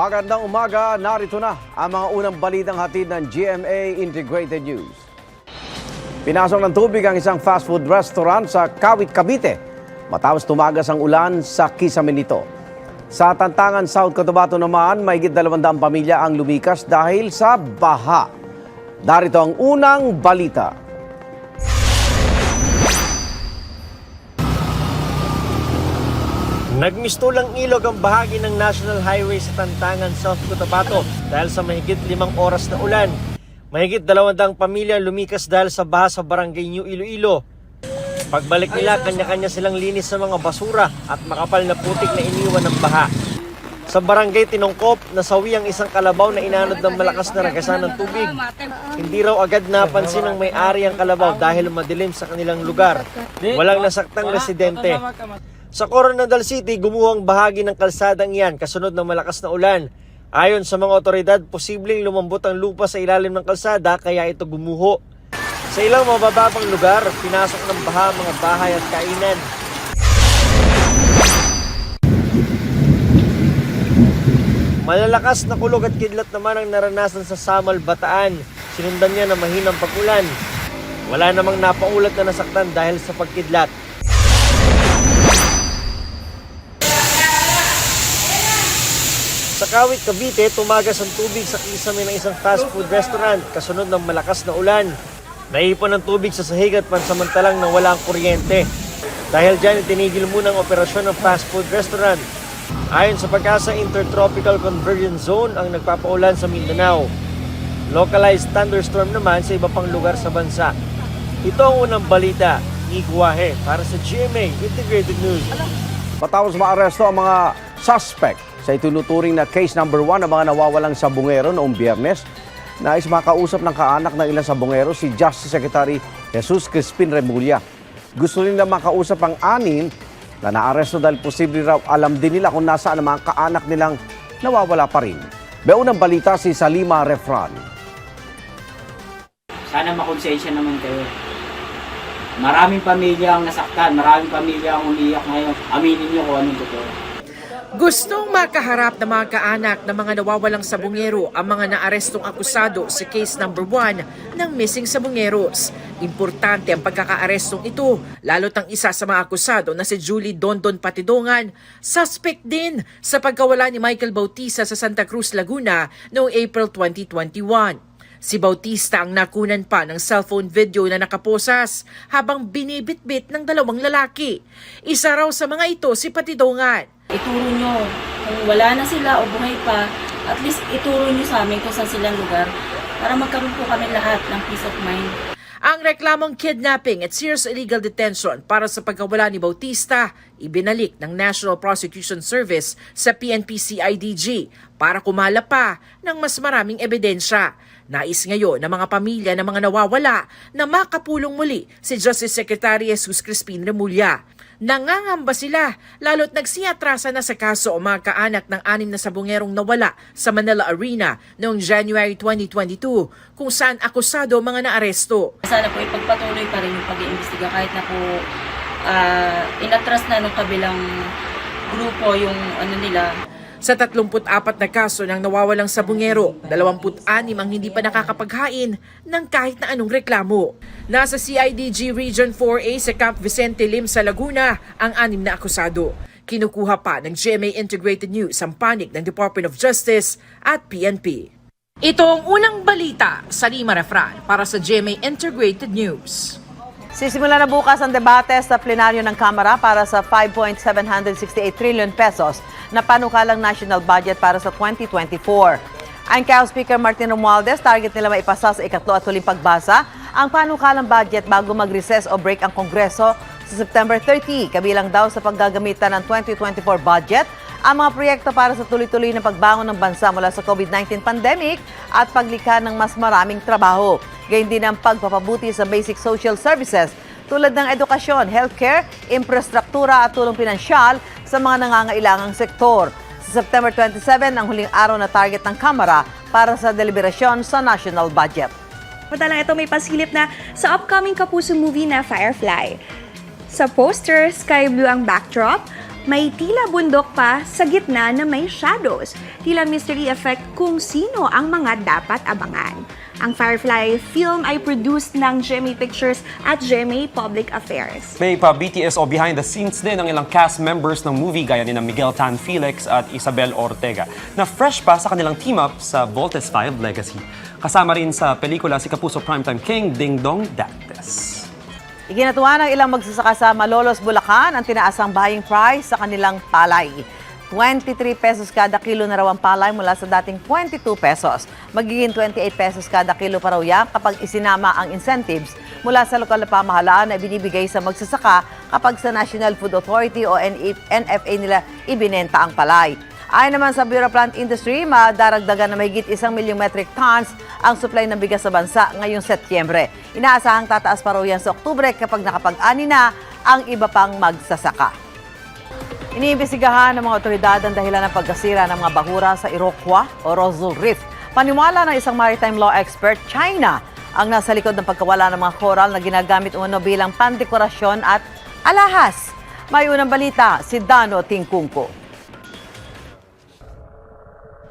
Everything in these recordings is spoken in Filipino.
Magandang umaga, narito na ang mga unang balitang hatid ng GMA Integrated News. Pinasok ng tubig ang isang fast food restaurant sa Kawit, Cavite matapos tumagas ang ulan sa Kisamin nito. Sa Tantangan, South Cotabato naman, mahigit 200 pamilya ang lumikas dahil sa baha. Darito ang unang balita. Nagmistulang ilog ang bahagi ng National Highway sa Tantangan, South Cotabato dahil sa mahigit limang oras na ulan. Mahigit dalawandang pamilya lumikas dahil sa baha sa barangay New Iloilo. Pagbalik nila, kanya-kanya silang linis sa mga basura at makapal na putik na iniwan ng baha. Sa barangay Tinongkop, nasawi ang isang kalabaw na inanod ng malakas na ragasan ng tubig. Hindi raw agad napansin ng may-ari ang kalabaw dahil madilim sa kanilang lugar. Walang nasaktang residente. Sa Coronadal City, gumuhang bahagi ng kalsadang iyan kasunod ng malakas na ulan. Ayon sa mga otoridad, posibleng lumambot ang lupa sa ilalim ng kalsada kaya ito gumuho. Sa ilang mabababang lugar, pinasok ng baha mga bahay at kainan. Malalakas na kulog at kidlat naman ang naranasan sa Samal, Bataan. Sinundan niya ng mahinang pag-ulan. Wala namang napaulat na nasaktan dahil sa pagkidlat. Sa Kawit, Cavite, tumagas ang tubig sa kisame ng isang fast food restaurant kasunod ng malakas na ulan. Naipon ang tubig sa sahig at pansamantalang nawala ang kuryente. Dahil dyan, itinigil muna ang operasyon ng fast food restaurant. Ayon sa pag-asa, Intertropical Convergence Zone ang nagpapaulan sa Mindanao. Localized thunderstorm naman sa iba pang lugar sa bansa. Ito ang unang balita. Iguahe para sa GMA Integrated News. Matapos maaresto ang mga suspect sa itunuturing na case number one ng mga nawawalang sabungero noong biyernes, nais makausap ng kaanak ng ilang sabungero si Justice Secretary Jesus Crispin Remulla. Gusto nila makausap ang anin na naaresto dahil posible raw alam din nila kung nasaan ang mga kaanak nilang nawawala pa rin. Beunang balita si Salima Refran. Sana makonsensya naman kayo. Maraming pamilya ang nasaktan, maraming pamilya ang umiyak ngayon. Aminin niyo kung anong totoo. Gustong makaharap ng mga kaanak ng mga nawawalang sabungero ang mga naarestong akusado sa case number 1 ng missing sabungeros. Importante ang pagkakaarestong ito, lalo't ang isa sa mga akusado na si Julie Dondon Patidongan, suspect din sa pagkawala ni Michael Bautista sa Santa Cruz, Laguna noong April 2021. Si Bautista ang nakunan pa ng cellphone video na nakaposas habang binibitbit ng dalawang lalaki. Isa raw sa mga ito si Patidongan. ituro nyo kung wala na sila o buhay pa, at least ituro nyo sa amin kung saan silang lugar para magkaroon po kami lahat ng peace of mind. Ang reklamong kidnapping at serious illegal detention para sa pagkawala ni Bautista, ibinalik ng National Prosecution Service sa PNP-CIDG para kumala pa ng mas maraming ebidensya. Nais ngayon ng mga pamilya ng mga nawawala na makapulong muli si Justice Secretary Jesus Crispin Remulla. Nangangamba sila, lalo't nagsiatrasa na sa kaso ang mga kaanak ng anim na sabungerong nawala sa Manila Arena noong January 2022 kung saan akusado mga naaresto. Sana po ipagpatuloy pa rin yung pag-iimbestiga kahit na po ah, inatras na nung kabilang grupo yung ano nila, Sa 34 na kaso ng nawawalang sabungero, 26 ang hindi pa nakakapaghain ng kahit na anong reklamo. Nasa CIDG Region 4A sa Camp Vicente Lim sa Laguna ang anim na akusado. Kinukuha pa ng GMA Integrated News ang panig ng Department of Justice at PNP. Ito ang unang balita sa Lima Refran para sa GMA Integrated News. Sisimula na bukas ang debate sa plenaryo ng Kamara para sa 5.768 trillion pesos na panukalang national budget para sa 2024. Ang House Speaker Martin Romualdez, target nila maipasa sa ikatlo at huling pagbasa ang panukalang budget bago mag-recess o break ang Kongreso sa September 30. Kabilang daw sa paggagamitan ng 2024 budget ang mga proyekto para sa tuloy-tuloy na pagbangon ng bansa mula sa COVID-19 pandemic at paglikha ng mas maraming trabaho. Gayun din ang pagpapabuti sa basic social services tulad ng edukasyon, healthcare, infrastruktura at tulong pinansyal sa mga nangangailangang sektor. Sa September 27, ang huling araw na target ng Kamara para sa deliberasyon sa national budget. Madalang ito may pasilip na sa upcoming Kapuso movie na Firefly. Sa poster, sky blue ang backdrop, May tila bundok pa sa gitna na may shadows. Tila mystery effect kung sino ang mga dapat abangan. Ang Firefly film ay produced ng GMA Pictures at GMA Public Affairs. May pa BTS o behind the scenes din ang ilang cast members ng movie gaya ni Miguel Tan Felix at Isabel Ortega na fresh pa sa kanilang team up sa Voltes 5 Legacy. Kasama rin sa pelikula si Kapuso Primetime King Ding Dong Dantes. Iginatuwa ng ilang magsasaka sa Malolos, Bulacan ang tinaasang buying price sa kanilang palay. 23 pesos kada kilo na raw ang palay mula sa dating 22 pesos. Magiging 28 pesos kada kilo pa raw yan kapag isinama ang incentives mula sa lokal na pamahalaan na binibigay sa magsasaka kapag sa National Food Authority o NFA nila ibinenta ang palay. Ayon naman sa Bureau Plant Industry, madaragdagan na mahigit isang milyong metric tons ang supply ng bigas sa bansa ngayong Setyembre. Inaasahang tataas pa raw yan sa Oktubre kapag nakapag-ani na ang iba pang magsasaka. Iniimbestigahan ng mga otoridad ang dahilan ng pagkasira ng mga bahura sa Iroquois o Rosal Reef. Paniwala ng isang maritime law expert, China ang nasa likod ng pagkawala ng mga coral na ginagamit umano bilang pandekorasyon at alahas. May unang balita, si Dano Tingkungko.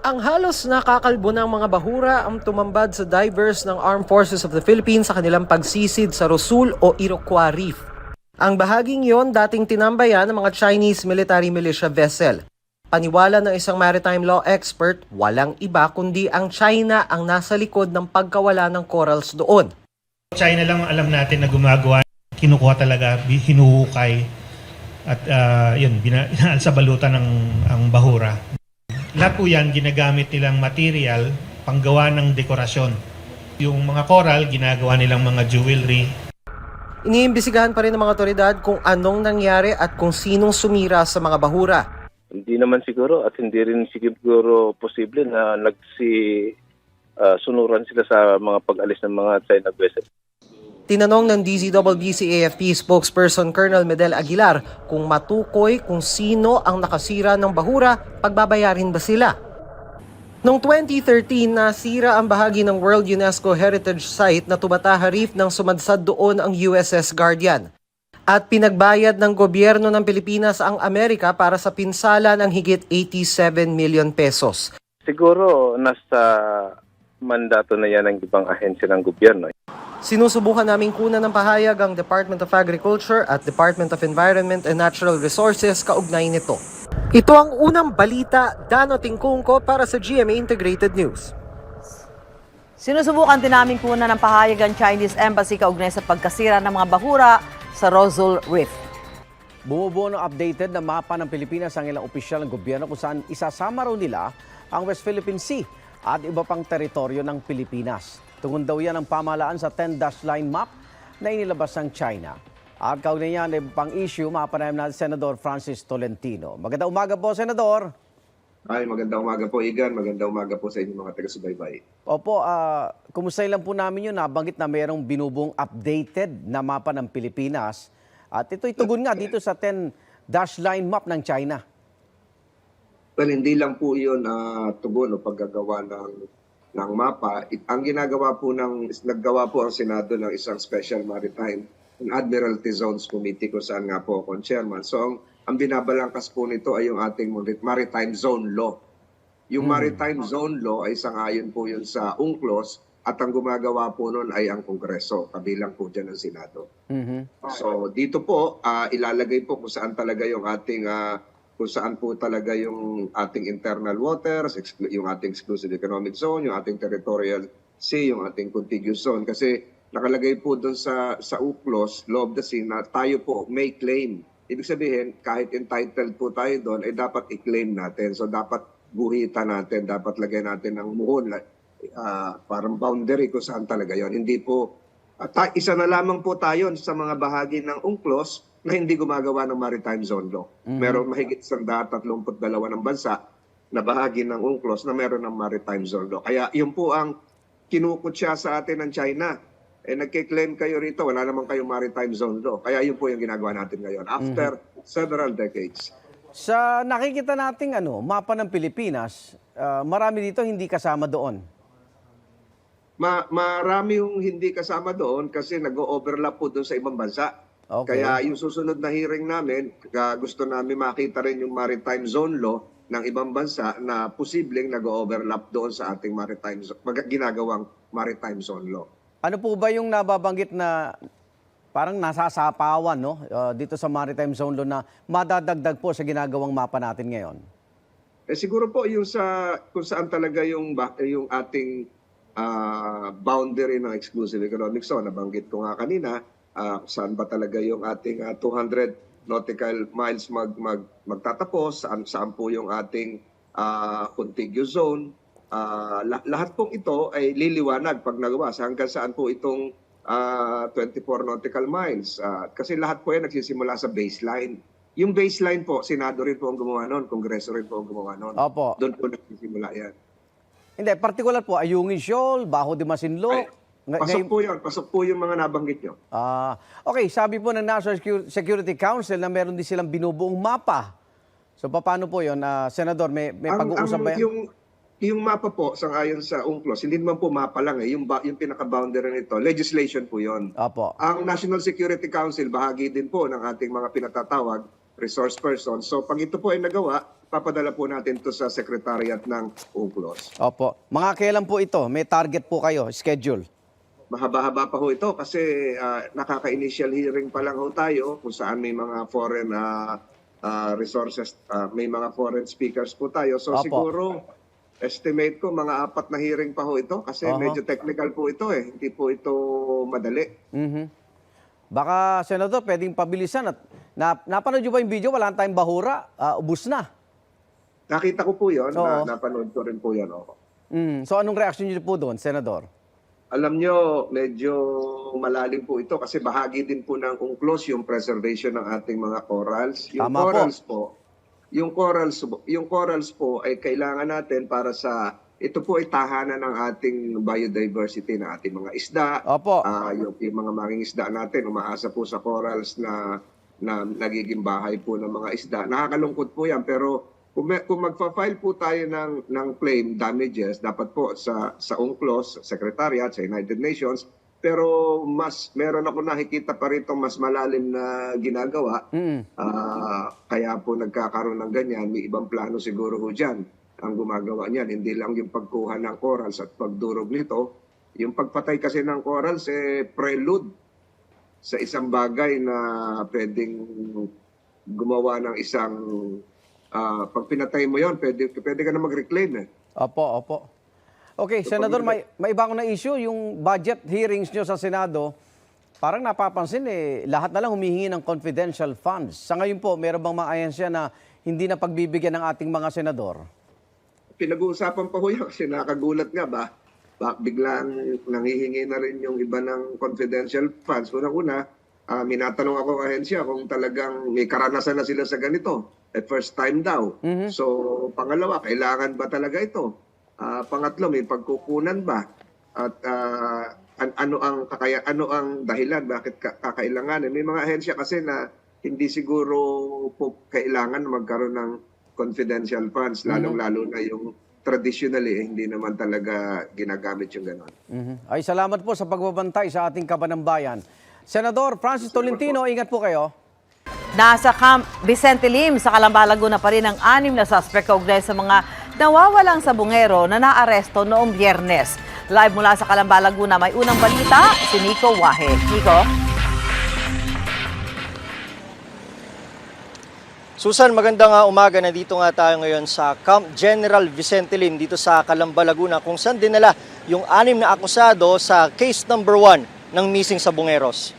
Ang halos nakakalbo ng mga bahura ang tumambad sa divers ng Armed Forces of the Philippines sa kanilang pagsisid sa Rosul o Iroquois Reef. Ang bahaging yon dating tinambayan ng mga Chinese military militia vessel. Paniwala ng isang maritime law expert, walang iba kundi ang China ang nasa likod ng pagkawala ng corals doon. China lang ang alam natin na gumagawa, kinukuha talaga, hinuhukay at ah, yun, bina, sa balutan ng ang bahura. Lahat po yan ginagamit nilang material panggawa ng dekorasyon. Yung mga coral, ginagawa nilang mga jewelry, Iniimbisigahan pa rin ng mga otoridad kung anong nangyari at kung sinong sumira sa mga bahura. Hindi naman siguro at hindi rin siguro posible na nagsi ah, sunuran sila sa mga pag-alis ng mga China vessel. Tinanong ng DZWBC-AFP spokesperson Colonel Medel Aguilar kung matukoy kung sino ang nakasira ng bahura, pagbabayarin ba sila? Noong 2013, nasira ang bahagi ng World UNESCO Heritage Site na Tubataha Reef nang sumadsad doon ang USS Guardian. At pinagbayad ng gobyerno ng Pilipinas ang Amerika para sa pinsala ng higit 87 million pesos. Siguro nasa mandato na yan ng ibang ahensya ng gobyerno. Sinusubukan naming kunan ng pahayag ang Department of Agriculture at Department of Environment and Natural Resources kaugnay nito. Ito ang unang balita, Dano Tingkungko para sa GMA Integrated News. Sinusubukan din namin kunan ng pahayag ang Chinese Embassy kaugnay sa pagkasira ng mga bahura sa Rosal Reef. Bumubuo ng updated na mapa ng Pilipinas ang ilang opisyal ng gobyerno kung saan isasama raw nila ang West Philippine Sea at iba pang teritoryo ng Pilipinas. Tungon daw yan ang pamahalaan sa 10-dash line map na inilabas ng China. At kaugnay yan, iba pang issue, mapanayam natin Senador Francis Tolentino. Magandang umaga po, Senador. Ay, magandang umaga po, Igan. Magandang umaga po sa inyong mga taga-subaybay. Opo, ah, kumusta lang po namin yun, nabanggit na mayroong binubong updated na mapa ng Pilipinas. At ito'y tugon nga dito sa 10-dash line map ng China. Well, hindi lang po yun ah, tugon o paggagawa ng, ng mapa. It- ang ginagawa po ng, naggawa po ang Senado ng isang Special Maritime and Admiralty Zones Committee kung saan nga po ako chairman. So, ang, ang binabalangkas po nito ay yung ating Maritime Zone Law. Yung Maritime Zone Law ay sangayon po yun sa UNCLOS at ang gumagawa po nun ay ang Kongreso, kabilang po dyan ang Senado. So dito po ah, ilalagay po kung saan talaga yung ating ah, kung saan po talaga yung ating internal waters, yung ating exclusive economic zone, yung ating territorial sea, yung ating contiguous zone kasi nakalagay po doon sa sa UCLOS, law of the sea na tayo po may claim. Ibig sabihin, kahit entitled po tayo doon, ay dapat i-claim natin. So dapat guhitan natin, dapat lagay natin ng muhon, ah, parang boundary kung saan talaga yon. Hindi po at ta- isa na lamang po tayo sa mga bahagi ng UNCLOS na hindi gumagawa ng Maritime Zone Law. Meron mahigit 132 ng bansa na bahagi ng UNCLOS na meron ng Maritime Zone Law. Kaya yun po ang kinukutya sa atin ng China. Eh nagkiklaim kayo rito, wala naman kayong Maritime Zone Law. Kaya yun po yung ginagawa natin ngayon after several decades. Sa nakikita nating ano, mapa ng Pilipinas, ah, marami dito hindi kasama doon. Ma marami yung hindi kasama doon kasi nag-overlap po doon sa ibang bansa. Okay. Kaya yung susunod na hearing namin, gusto namin makita rin yung maritime zone law ng ibang bansa na posibleng nag-overlap doon sa ating maritime ginagawang maritime zone law. Ano po ba yung nababanggit na parang nasasapawan no uh, dito sa Maritime Zone Law na madadagdag po sa ginagawang mapa natin ngayon? Eh siguro po yung sa kung saan talaga yung yung ating ah, boundary ng exclusive economic zone nabanggit ko nga kanina ah, saan ba talaga yung ating ah, 200 nautical miles mag, mag magtatapos saan saan po yung ating ah, contiguous zone Ah, la- lahat pong ito ay liliwanag pag nagawa sa hanggang saan po itong ah, 24 nautical miles Ah, kasi lahat po yan nagsisimula sa baseline yung baseline po, Senado rin po ang gumawa noon, Kongreso rin po ang gumawa noon. Opo. Doon po nagsisimula yan. Hindi, particular po, Ayungin Shoal, Baho de Masinloc. Pasok ngayon- po yun, pasok po yung mga nabanggit nyo. Ah, okay, sabi po ng National Secu- Security Council na meron din silang binubuong mapa. So paano po 'yon, Ah, Senador, may may pag-uusap ba yan? Yung, yung mapa po, sang ayon sa UNCLOS, hindi naman po mapa lang eh, yung, ba, yung pinaka-boundary nito, legislation po yon. Opo. Ang National Security Council, bahagi din po ng ating mga pinatatawag, resource person. So pag ito po ay nagawa, papadala po natin to sa Secretariat ng UNCLOS. Opo. Mga kailan po ito? May target po kayo, schedule. Mahaba-haba pa ho ito kasi ah, nakaka-initial hearing pa lang ho tayo kung saan may mga foreign ah, ah, resources, ah, may mga foreign speakers po tayo. So Opo. siguro, estimate ko mga apat na hearing pa ho ito kasi Oho. medyo technical po ito eh. Hindi po ito madali. Mhm. Baka, Senador, pwedeng pabilisan. At, na, napanood nyo ba yung video? Wala tayong bahura. Ah, ubus na. Nakita ko po yun, Oo. na, napanood ko rin po yan. oo. Mm. So anong reaction nyo po doon, Senador? Alam nyo, medyo malalim po ito kasi bahagi din po ng UNCLOS yung preservation ng ating mga corals. Yung Tama po. corals po. yung corals yung corals po ay kailangan natin para sa ito po ay tahanan ng ating biodiversity ng ating mga isda. Opo. Ah, yung, yung mga manging isda natin umaasa po sa corals na na nagiging bahay po ng mga isda. Nakakalungkot po 'yan pero kung, may- kung magfa-file po tayo ng ng claim damages dapat po sa sa UNCLOS, sa Secretariat, sa United Nations pero mas meron ako nakikita pa rito mas malalim na ginagawa Mm. Ah, kaya po nagkakaroon ng ganyan, may ibang plano siguro ho dyan ang gumagawa niyan. Hindi lang yung pagkuha ng corals at pagdurog nito. Yung pagpatay kasi ng corals, eh, prelude sa isang bagay na pwedeng gumawa ng isang... ah, pag pinatay mo yon pwede, pwede ka na mag-reclaim eh. Opo, opo. Okay, Senador, may, may iba akong na-issue. Yung budget hearings nyo sa Senado, parang napapansin eh, lahat na lang humihingi ng confidential funds. Sa ngayon po, meron bang mga ahensya na hindi na pagbibigyan ng ating mga senador? pinag-uusapan pa ho yan kasi nakagulat nga ba, ba biglang nanghihingi na rin yung iba ng confidential funds. Unang-una, ah, minatanong ako ahensya kung talagang may karanasan na sila sa ganito. At first time daw. So, pangalawa, kailangan ba talaga ito? Ah, pangatlo, may pagkukunan ba? At ah, an- ano ang kakaya ano ang dahilan bakit ka- kakailanganin? May mga ahensya kasi na hindi siguro po kailangan magkaroon ng confidential funds, lalong-lalo na yung traditionally, eh, hindi naman talaga ginagamit yung gano'n. Mhm. Ay, salamat po sa pagbabantay sa ating kabanang bayan. Senador Francis Tolentino, ingat po kayo. Nasa Camp Vicente Lim sa Calamba, Laguna pa rin ang anim na suspect kaugnay sa mga nawawalang sabungero na naaresto noong biyernes. Live mula sa Calamba, Laguna, may unang balita, si Nico Wahe. Nico? Susan, magandang uh, umaga. Nandito nga tayo ngayon sa Camp General Vicente Lim dito sa Calamba, Laguna kung saan dinala yung anim na akusado sa case number one ng missing sa Bungeros.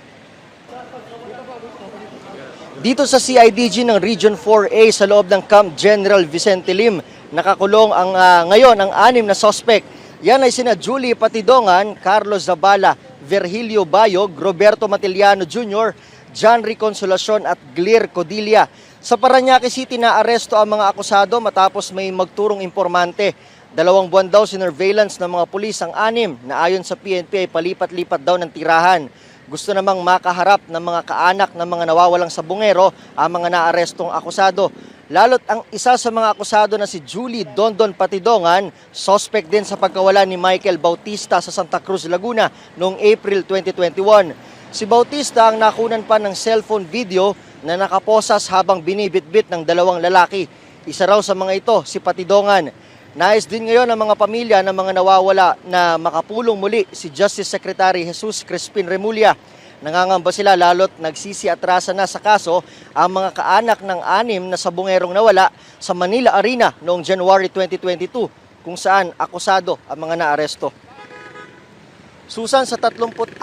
Dito sa CIDG ng Region 4A sa loob ng Camp General Vicente Lim, nakakulong ang ah, ngayon ang anim na suspect. Yan ay sina Julie Patidongan, Carlos Zabala, Virgilio Bayog, Roberto Matiliano Jr., John Reconsolacion at Glir Codilia. Sa Paranaque City na aresto ang mga akusado matapos may magturong impormante. Dalawang buwan daw sinurveillance ng mga pulis ang anim na ayon sa PNP ay palipat-lipat daw ng tirahan. Gusto namang makaharap ng mga kaanak ng mga nawawalang sabungero ang mga naarestong akusado. Lalo't ang isa sa mga akusado na si Julie Dondon Patidongan, suspect din sa pagkawala ni Michael Bautista sa Santa Cruz, Laguna noong April 2021. Si Bautista ang nakunan pa ng cellphone video na nakaposas habang binibitbit ng dalawang lalaki. Isa raw sa mga ito, si Patidongan. Nais din ngayon ng mga pamilya ng mga nawawala na makapulong muli si Justice Secretary Jesus Crispin Remulla. Nangangamba sila lalo't nagsisiatrasa na sa kaso ang mga kaanak ng anim na sabungerong nawala sa Manila Arena noong January 2022 kung saan akusado ang mga naaresto. Susan, sa 34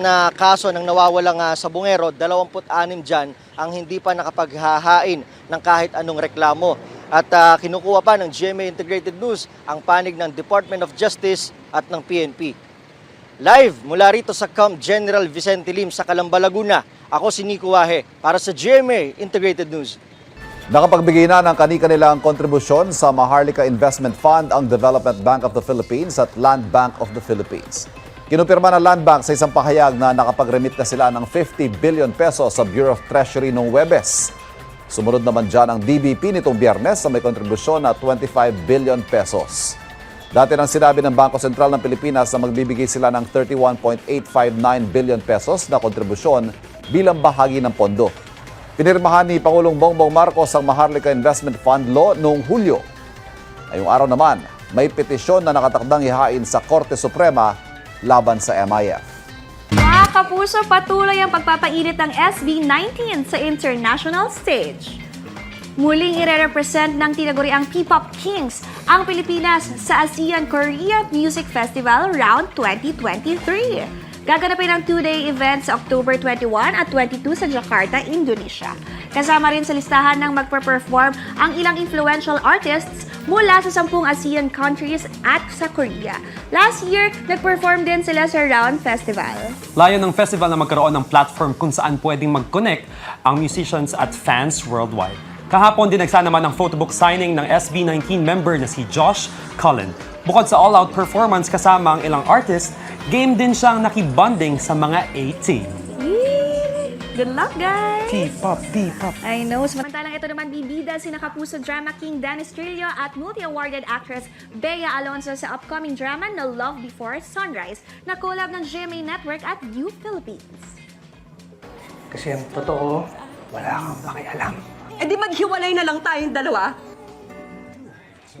na kaso ng nawawalang uh, sabungero, 26 dyan ang hindi pa nakapaghahain ng kahit anong reklamo. At ah, kinukuha pa ng GMA Integrated News ang panig ng Department of Justice at ng PNP. Live mula rito sa Camp General Vicente Lim sa Calamba, Laguna. Ako si Nico Wahe para sa GMA Integrated News. Nakapagbigay na ng kani-kanilang kontribusyon sa Maharlika Investment Fund ang Development Bank of the Philippines at Land Bank of the Philippines. Kinumpirma ng Land Bank sa isang pahayag na nakapag-remit na sila ng 50 billion pesos sa Bureau of Treasury noong Webes. Sumunod naman dyan ang DBP nitong biyernes na may kontribusyon na 25 billion pesos. Dati nang sinabi ng Bangko Sentral ng Pilipinas na magbibigay sila ng 31.859 billion pesos na kontribusyon bilang bahagi ng pondo. Pinirmahan ni Pangulong Bongbong Marcos ang Maharlika Investment Fund Law noong Hulyo. Ngayong araw naman, may petisyon na nakatakdang ihain sa Korte Suprema laban sa MIF. Mga kapuso, patuloy ang pagpapainit ng SB19 sa international stage. Muling ire-represent ng tinaguriang P-Pop Kings ang Pilipinas sa ASEAN Korea Music Festival Round 2023. Gaganapin ang two-day event sa October 21 at 22 sa Jakarta, Indonesia. Kasama rin sa listahan ng magpe-perform ang ilang influential artists mula sa sampung ASEAN countries at sa Korea. Last year, nag-perform din sila sa Round Festival. Layo ng festival na magkaroon ng platform kung saan pwedeng mag-connect ang musicians at fans worldwide. Kahapon din nagsana naman ng photobook signing ng SB19 member na si Josh Cullen. Bukod sa all-out performance kasama ang ilang artist, game din siyang nakibonding sa mga 18. Good luck, guys! P-pop, P-pop. I know. Samantalang ito naman bibida si Nakapuso Drama King Dennis Trillo at multi-awarded actress Bea Alonso sa upcoming drama na Love Before Sunrise na collab ng GMA Network at View Philippines. Kasi ang totoo, wala kang pakialam. Eh di maghiwalay na lang tayong dalawa.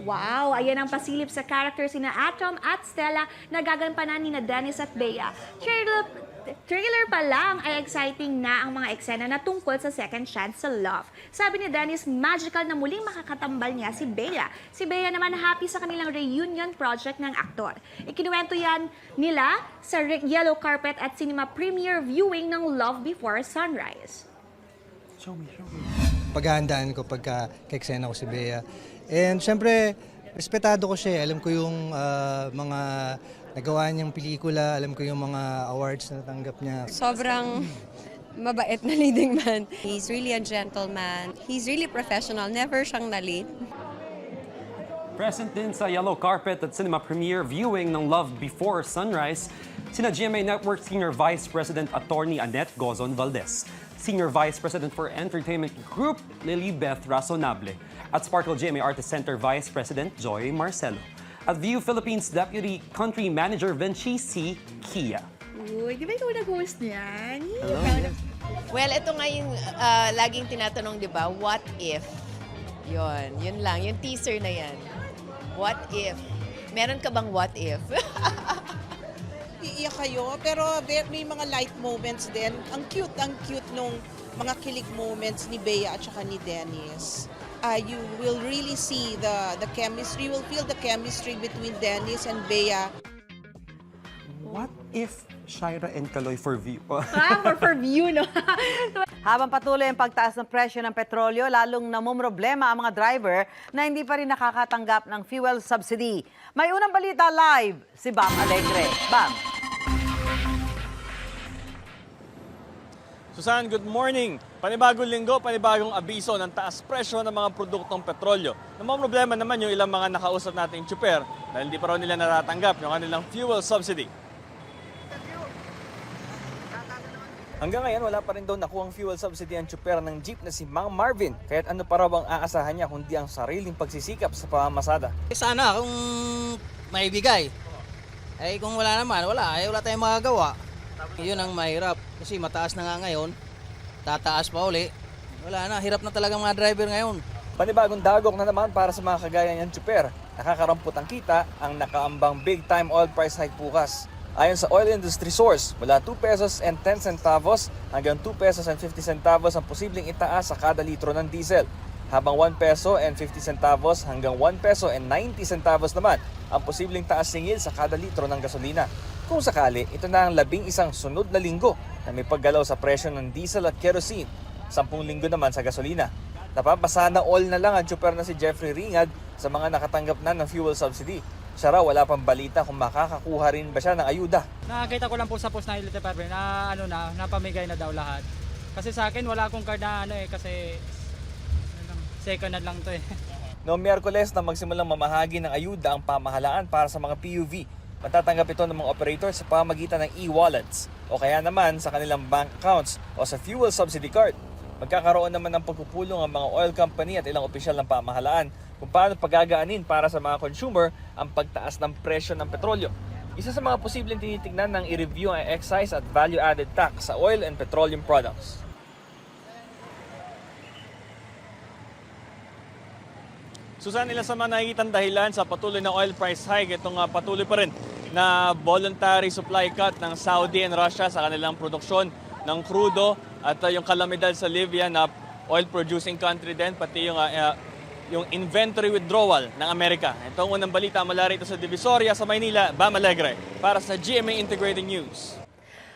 Wow! Ayan ang pasilip sa character sina Atom at Stella na gagampanan ni na Dennis at Bea. Trailer, trailer pa lang ay exciting na ang mga eksena na tungkol sa second chance sa love. Sabi ni Dennis, magical na muling makakatambal niya si Bea. Si Bea naman happy sa kanilang reunion project ng aktor. Ikinuwento yan nila sa yellow carpet at cinema premiere viewing ng Love Before Sunrise. Paghahandaan ko pagka keksena ko si Bea. And syempre, respetado ko siya. eh. Alam ko yung ah, mga nagawa niyang pelikula, alam ko yung mga awards na natanggap niya. Sobrang mabait na leading man. He's really a gentleman. He's really professional. Never siyang nalate. Present din sa yellow carpet at cinema premiere viewing ng Love Before Sunrise, sina GMA Network Senior Vice President Attorney Annette Gozon Valdez, Senior Vice President for Entertainment Group Lily Beth Razonable, at Sparkle GMA Artist Center Vice President Joy Marcelo, at View Philippines Deputy Country Manager Vinci C. Kia. Uy, di ba ikaw nag-host niyan? Well, ito nga yung ah, laging tinatanong, di ba? What if? Yun, yun lang. Yung teaser na yan. What if? Meron ka bang what if? iiyak kayo, pero there- may mga light moments din. Ang cute, ang cute nung mga kilig moments ni Bea at saka ni Dennis. Uh, you will really see the the chemistry, you will feel the chemistry between Dennis and Bea. What if Shira and Kaloy for view? Ah, for, for view, no? Habang patuloy ang pagtaas ng presyo ng petrolyo, lalong namumroblema ang mga driver na hindi pa rin nakakatanggap ng fuel subsidy. May unang balita live, si Bam Alegre. Bam! Susan, good morning. Panibagong linggo, panibagong abiso ng taas presyo ng mga produktong petrolyo. Namang problema naman yung ilang mga nakausap nating tsuper dahil hindi pa raw nila natatanggap yung kanilang fuel subsidy. Hanggang ngayon, wala pa rin daw nakuhang fuel subsidy ang tsuper ng jeep na si Mang Marvin. Kaya't ano pa raw ang aasahan niya kundi ang sariling pagsisikap sa pamamasada. Sana kung maibigay. Eh kung wala naman, wala. Eh wala tayong magagawa. Yun ang mahirap. Kasi mataas na nga ngayon, tataas pa uli. Wala na, hirap na talaga mga driver ngayon. Panibagong dagok na naman para sa mga kagaya niyang tsuper. Nakakarampot ang kita ang nakaambang big time oil price hike bukas. Ayon sa oil industry source, mula 2 pesos and 10 centavos hanggang 2 pesos and 50 centavos ang posibleng itaas sa kada litro ng diesel. Habang 1 peso and 50 centavos hanggang 1 peso and 90 centavos naman ang posibleng taas singil sa kada litro ng gasolina. Kung sakali, ito na ang labing isang sunod na linggo na may paggalaw sa presyo ng diesel at kerosene. Sampung linggo naman sa gasolina. Napapasana all na lang ang tsuper na si Jeffrey Ringad sa mga nakatanggap na ng fuel subsidy. Siya raw wala pang balita kung makakakuha rin ba siya ng ayuda. Nakakita ko lang po sa post ng Ilite Department na ano na, napamigay na daw lahat. Kasi sa akin wala akong card na ano eh kasi second hand lang to eh. Noong Miyerkules na magsimulang mamahagi ng ayuda ang pamahalaan para sa mga PUV. Matatanggap ito ng mga operator sa pamagitan ng e-wallets o kaya naman sa kanilang bank accounts o sa fuel subsidy card. Magkakaroon naman ng pagpupulong ang mga oil company at ilang opisyal ng pamahalaan kung paano pagagaanin para sa mga consumer ang pagtaas ng presyo ng petrolyo. Isa sa mga posibleng tinitingnan ng i-review ang excise at value-added tax sa oil and petroleum products. Susan, ilan sa mga nakikitang dahilan sa patuloy na oil price hike, itong uh, patuloy pa rin na voluntary supply cut ng Saudi and Russia sa kanilang produksyon ng krudo at uh, yung kalamidad sa Libya na oil producing country din, pati yung, uh, yung inventory withdrawal ng Amerika. Ito ang unang balita mula rito sa Divisoria sa Maynila, Bam Alegre, para sa GMA Integrated News.